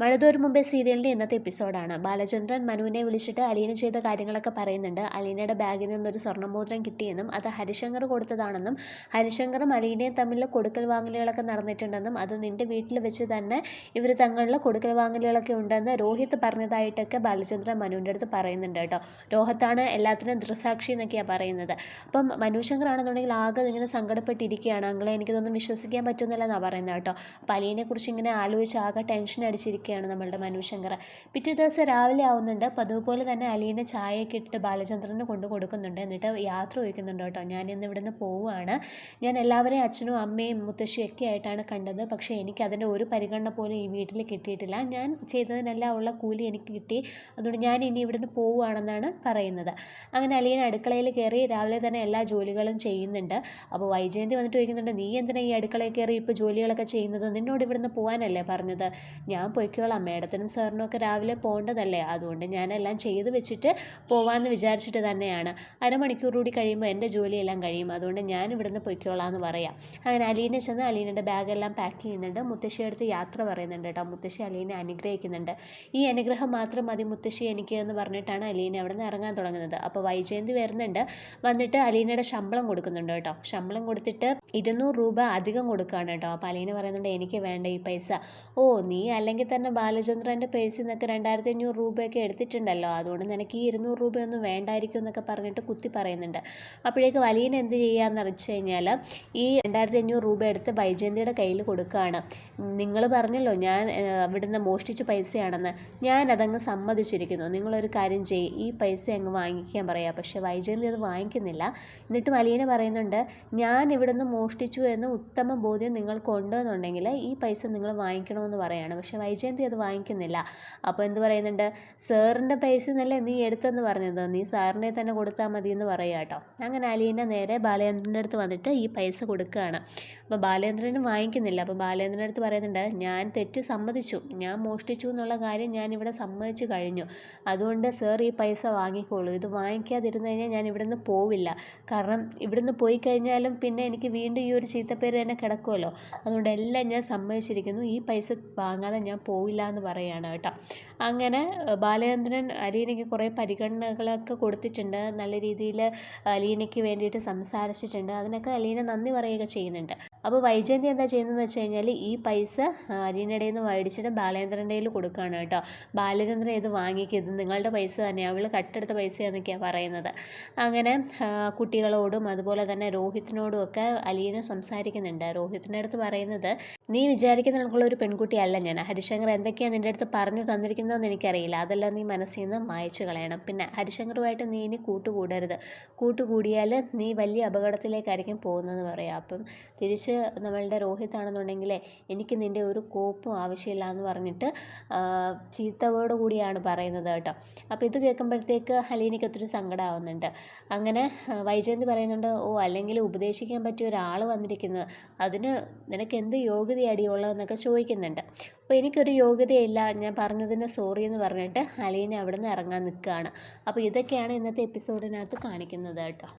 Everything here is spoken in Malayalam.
മഴതോരും മുമ്പേ സീരിയലിന്റെ ഇന്നത്തെ എപ്പിസോഡാണ്. ബാലചന്ദ്രൻ മനുവിനെ വിളിച്ചിട്ട് അലീന ചെയ്ത കാര്യങ്ങളൊക്കെ പറയുന്നുണ്ട്. അലീനയുടെ ബാഗിൽ നിന്നൊരു സ്വർണമോതിരം കിട്ടിയെന്നും അത് ഹരിശങ്കർ കൊടുത്തതാണെന്നും ഹരിശങ്കറും അലീനയും തമ്മിൽ കൊടുക്കൽ വാങ്ങലുകളൊക്കെ നടന്നിട്ടുണ്ടെന്നും അത് നിന്റെ വീട്ടിൽ വെച്ച് തന്നെ ഇവർ തങ്ങളിൽ കൊടുക്കൽ വാങ്ങലുകളൊക്കെ ഉണ്ടെന്ന് രോഹിത് പറഞ്ഞതായിട്ടൊക്കെ ബാലചന്ദ്രൻ മനുവിന്റെ അടുത്ത് പറയുന്നുണ്ട് കേട്ടോ. രോഹത്താണ് എല്ലാത്തിനും ദൃസാക്ഷി എന്നൊക്കെയാണ് പറയുന്നത്. അപ്പം മനുശങ്കർ ആണെന്നുണ്ടെങ്കിൽ ആകെ ഇങ്ങനെ സങ്കടപ്പെട്ടിരിക്കുകയാണ്. അങ്ങളെ എനിക്കിതൊന്നും വിശ്വസിക്കാൻ പറ്റുന്നില്ല എന്നാണ് പറയുന്നത് കേട്ടോ. അപ്പം അലീനെക്കുറിച്ച് ഇങ്ങനെ ആലോചിച്ച് ആകെ ടെൻഷൻ അടിച്ചിരിക്കും ഇരിക്കുകയാണ് നമ്മളുടെ മനുശങ്കർ പിറ്റേ ദിവസം രാവിലെ ആവുന്നുണ്ട്. അപ്പോൾ അതുപോലെ തന്നെ അലീനെ ചായയൊക്കെ ഇട്ടിട്ട് ബാലചന്ദ്രന് കൊണ്ട് കൊടുക്കുന്നുണ്ട്. എന്നിട്ട് യാത്ര ചോദിക്കുന്നുണ്ട് കേട്ടോ. ഞാൻ ഇന്ന് ഇവിടുന്ന് പോവുകയാണ്. ഞാൻ എല്ലാവരെയും അച്ഛനും അമ്മയും മുത്തശ്ശിയും ഒക്കെ ആയിട്ടാണ് കണ്ടത്. പക്ഷേ എനിക്ക് അതിന്റെ ഒരു പരിഗണന പോലും ഈ വീട്ടിൽ കിട്ടിയിട്ടില്ല. ഞാൻ ചെയ്തതിനെല്ലാം ഉള്ള കൂലി എനിക്ക് കിട്ടി. അതുകൊണ്ട് ഞാൻ ഇനി ഇവിടുന്ന് പോവുകയാണെന്നാണ് പറയുന്നത്. അങ്ങനെ അലീന അടുക്കളയിൽ കയറി രാവിലെ തന്നെ എല്ലാ ജോലികളും ചെയ്യുന്നുണ്ട്. അപ്പോൾ വൈജയന്തി വന്നിട്ട് ചോദിക്കുന്നുണ്ട് നീ എന്തിനാ ഈ അടുക്കളയിൽ കയറി ഇപ്പോൾ ജോലികളൊക്കെ ചെയ്യുന്നത്? നിന്നോട് ഇവിടുന്ന് പോകാനല്ലേ പറഞ്ഞത്? ഞാൻ പോയി പൊയ്ക്കോളാം മേഡത്തിനും സാറിനും ഒക്കെ രാവിലെ പോകേണ്ടതല്ലേ അതുകൊണ്ട് ഞാനെല്ലാം ചെയ്ത് വെച്ചിട്ട് പോവാമെന്ന് വിചാരിച്ചിട്ട് തന്നെയാണ്. അരമണിക്കൂർ കൂടി കഴിയുമ്പോൾ എന്റെ ജോലിയെല്ലാം കഴിയും. അതുകൊണ്ട് ഞാൻ ഇവിടുന്ന് പൊയ്ക്കോളാം എന്ന് പറയാം. അങ്ങനെ അലീനെ ചെന്ന് അലീനയുടെ ബാഗെല്ലാം പാക്ക് ചെയ്യുന്നുണ്ട്. മുത്തശ്ശി അടുത്ത് യാത്ര പറയുന്നുണ്ട് കേട്ടോ. മുത്തശ്ശി അലീനെ അനുഗ്രഹിക്കുന്നുണ്ട്. ഈ അനുഗ്രഹം മാത്രം മതി മുത്തശ്ശി എനിക്ക് എന്ന് പറഞ്ഞിട്ടാണ് അലീന അവിടെ നിന്ന് ഇറങ്ങാൻ തുടങ്ങുന്നത്. അപ്പോൾ വൈജയന്തി വരുന്നുണ്ട്. വന്നിട്ട് അലീനയുടെ ശമ്പളം കൊടുക്കുന്നുണ്ട് കേട്ടോ. ശമ്പളം കൊടുത്തിട്ട് ഇരുന്നൂറ് രൂപ അധികം കൊടുക്കുകയാണ് കേട്ടോ. അപ്പോൾ അലീന പറയുന്നുണ്ട് എനിക്ക് വേണ്ട ഈ പൈസ. ഓ നീ അല്ലെങ്കിൽ തന്നെ ബാലചന്ദ്രന്റെ പേഴ്സിൽ നിന്നൊക്കെ രണ്ടായിരത്തി അഞ്ഞൂറ് രൂപയൊക്കെ എടുത്തിട്ടുണ്ടല്ലോ. അതുകൊണ്ട് നിനക്ക് ഈ ഇരുന്നൂറ് രൂപയൊന്നും വേണ്ടായിരിക്കും എന്നൊക്കെ പറഞ്ഞിട്ട് കുത്തി പറയുന്നുണ്ട്. അപ്പോഴേക്ക് വലിയൻ എന്ത് ചെയ്യാന്ന് വെച്ച് കഴിഞ്ഞാൽ ഈ രണ്ടായിരത്തി അഞ്ഞൂറ് രൂപ എടുത്ത് വൈജയന്തിയുടെ കയ്യിൽ കൊടുക്കുകയാണ്. നിങ്ങൾ പറഞ്ഞല്ലോ ഞാൻ അവിടുന്ന് മോഷ്ടിച്ച പൈസയാണെന്ന്. ഞാൻ അതങ്ങ് സമ്മതിച്ചിരിക്കുന്നു. നിങ്ങളൊരു കാര്യം ചെയ്യും. ഈ പൈസ അങ്ങ് വാങ്ങിക്കാൻ പറയാം. പക്ഷേ വൈജയന്തി അത് വാങ്ങിക്കുന്നില്ല. എന്നിട്ട് വലിയനെ പറയുന്നുണ്ട് ഞാൻ ഇവിടുന്ന് മോഷ്ടിച്ചു എന്ന് ഉത്തമ ബോധ്യം നിങ്ങൾക്കുണ്ടെന്നുണ്ടെങ്കിൽ ഈ പൈസ നിങ്ങൾ വാങ്ങിക്കണമെന്ന് പറയാണ്. പക്ഷേ വൈജയന്തി അത് വാങ്ങിക്കുന്നില്ല. അപ്പോൾ എന്ത് പറയുന്നുണ്ട്? സാറിന്റെ പൈസ എന്നല്ലേ നീ എടുത്തെന്ന് പറഞ്ഞത്? നീ സാറിനെ തന്നെ കൊടുത്താൽ മതി എന്ന് പറയുക കേട്ടോ അങ്ങനെ അലീന നേരെ ബാലേന്ദ്രന്റെ അടുത്ത് വന്നിട്ട് ഈ പൈസ കൊടുക്കുകയാണ്. അപ്പോൾ ബാലേന്ദ്രനും വാങ്ങിക്കുന്നില്ല. അപ്പോൾ ബാലേന്ദ്രന്റെ അടുത്ത് പറയുന്നുണ്ട് ഞാൻ തെറ്റ് സമ്മതിച്ചു. ഞാൻ മോഷ്ടിച്ചു എന്നുള്ള കാര്യം ഞാൻ ഇവിടെ സമ്മതിച്ചു കഴിഞ്ഞു. അതുകൊണ്ട് സാർ ഈ പൈസ വാങ്ങിക്കോളൂ. ഇത് വാങ്ങിക്കാതിരുന്നു കഴിഞ്ഞാൽ ഞാൻ ഇവിടുന്ന് പോവില്ല. കാരണം ഇവിടുന്ന് പോയി കഴിഞ്ഞാലും പിന്നെ എനിക്ക് വീണ്ടും ഈ ഒരു ചീത്തപ്പേര് തന്നെ കിടക്കുമല്ലോ അതുകൊണ്ട് എല്ലാം ഞാൻ സമ്മതിച്ചിരിക്കുന്നു. ഈ പൈസ വാങ്ങാതെ ഞാൻ പോവില്ല. എന്ന് പറയുകയാണ് കേട്ടോ. അങ്ങനെ ബാലചന്ദ്രൻ അലീനയ്ക്ക് കുറേ പരിഗണനകളൊക്കെ കൊടുത്തിട്ടുണ്ട്. നല്ല രീതിയിൽ അലീനയ്ക്ക് വേണ്ടിയിട്ട് സംസാരിച്ചിട്ടുണ്ട്. അതിനൊക്കെ അലീന നന്ദി പറയുകയൊക്കെ ചെയ്യുന്നുണ്ട്. അപ്പോൾ വൈജയന്തി എന്താ ചെയ്യുന്നതെന്ന് വെച്ച് കഴിഞ്ഞാൽ ഈ പൈസ അലീനയുടെ നിന്ന് മേടിച്ചിട്ട് ബാലേന്ദ്രന്റെ കയ്യിൽ കൊടുക്കുകയാണ് കേട്ടോ. ബാലചന്ദ്രൻ ഇത് വാങ്ങിക്കരുത് നിങ്ങളുടെ പൈസ തന്നെയാണ് അവൾ കട്ടെടുത്ത പൈസയാണെന്നൊക്കെയാണ് പറയുന്നത്. അങ്ങനെ കുട്ടികളോടും അതുപോലെ തന്നെ രോഹിത്തിനോടും ഒക്കെ അലീന സംസാരിക്കുന്നുണ്ട്. രോഹിത്തിന്റെ അടുത്ത് പറയുന്നത് നീ വിചാരിക്കുന്ന കണക്കുള്ള ഒരു പെൺകുട്ടിയല്ല ഞാൻ. ഹരിശങ്കർ എന്തൊക്കെയാണ് നിന്റെ അടുത്ത് പറഞ്ഞു തന്നിരിക്കുന്നതെന്ന് എനിക്കറിയില്ല. അതെല്ലാം നീ മനസ്സിൽ നിന്ന് മായച്ചു കളയണം. പിന്നെ ഹരിശങ്കറുമായിട്ട് നീ ഇനി കൂട്ടുകൂടരുത്. കൂട്ടുകൂടിയാൽ നീ വലിയ അപകടത്തിലേക്കായിരിക്കും പോകുന്നതെന്ന് പറയാം. അപ്പം തിരിച്ച് നമ്മളുടെ രോഹിത് ആണെന്നുണ്ടെങ്കിൽ എനിക്ക് നിന്റെ ഒരു കോപ്പും ആവശ്യമില്ല എന്ന് പറഞ്ഞിട്ട് ചീത്ത വേർഡ് കൂടിയാണ് പറയുന്നത് കേട്ടോ. അപ്പോൾ ഇത് കേൾക്കുമ്പോഴത്തേക്ക് ഹലീനയ്ക്ക് ഒത്തിരി സങ്കടമാവുന്നുണ്ട് അങ്ങനെ വൈജയന്തി പറയുന്നുണ്ട് ഓ അല്ലെങ്കിൽ ഉപദേശിക്കാൻ പറ്റിയ ഒരാൾ വന്നിരിക്കുന്നത് അതിന് നിനക്ക് എന്ത് യോഗ്യത അടിയുള്ളതെന്നൊക്കെ ചോദിക്കുന്നുണ്ട്. അപ്പോൾ എനിക്കൊരു യോഗ്യതയില്ല ഞാൻ പറഞ്ഞതിന് സോറി എന്ന് പറഞ്ഞിട്ട് ഹലീന അവിടെ നിന്ന് ഇറങ്ങാൻ നിൽക്കുകയാണ്. അപ്പോൾ ഇതൊക്കെയാണ് ഇന്നത്തെ എപ്പിസോഡിനകത്ത് കാണിക്കുന്നത് കേട്ടോ.